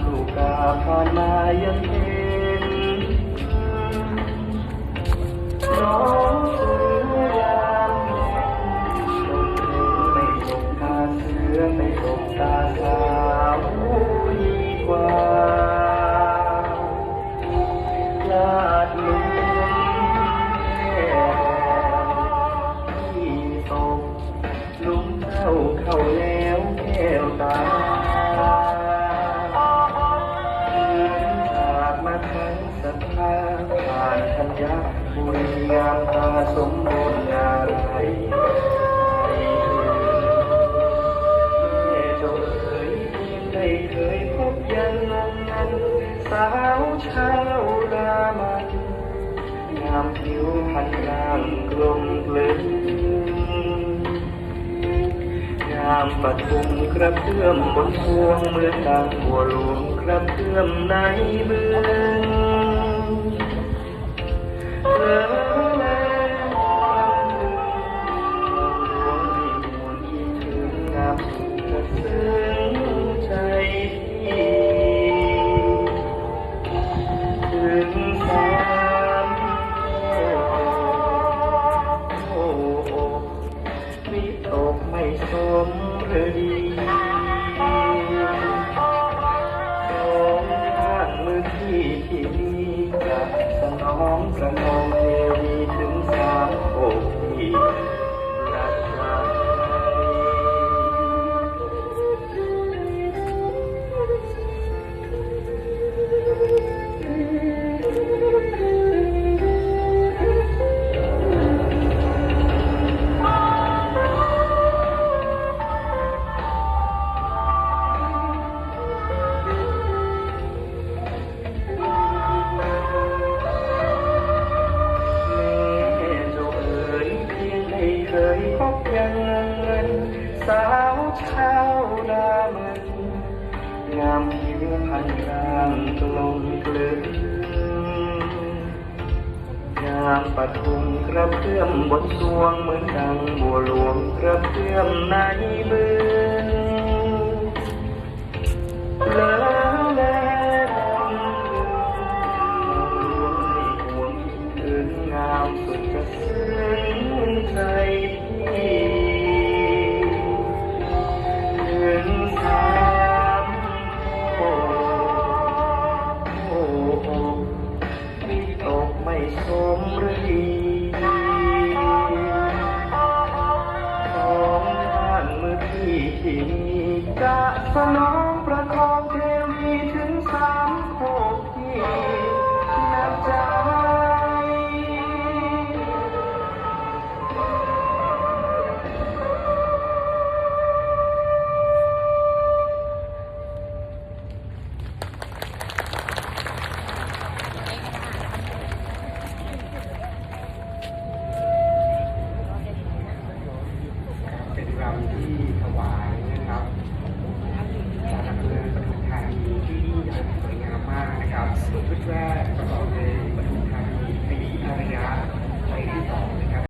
ทุกาพานายเทนน้องเสือยามไม่ลงตาเสือไม่หลงตาสาวดีกว่าลาดมือที่ตกลุงเข้าเข้าแล ธัญบุรีงามตาสมบูรณ์นาไรจงเคยเพียงได้เคยพบยังงงงันสาวชาวรามันงามผิวพรรณร่างกลมกลืนงามปฐุมกระเพื่อมบนพวงเมือนดังบัวหลวงกระเพื่อมในเมือง คยพบยังเงินสาวชาวนามันงามผิวพรรณร่างกลมกลืนงามปฐุมกระเพื่อมบนสวงเหมือนดังบัวหลวงกระเพื่อมในบึง ไม่สมหรือดีสองท่างมือที่ที่มีกะสนอ Supertrack.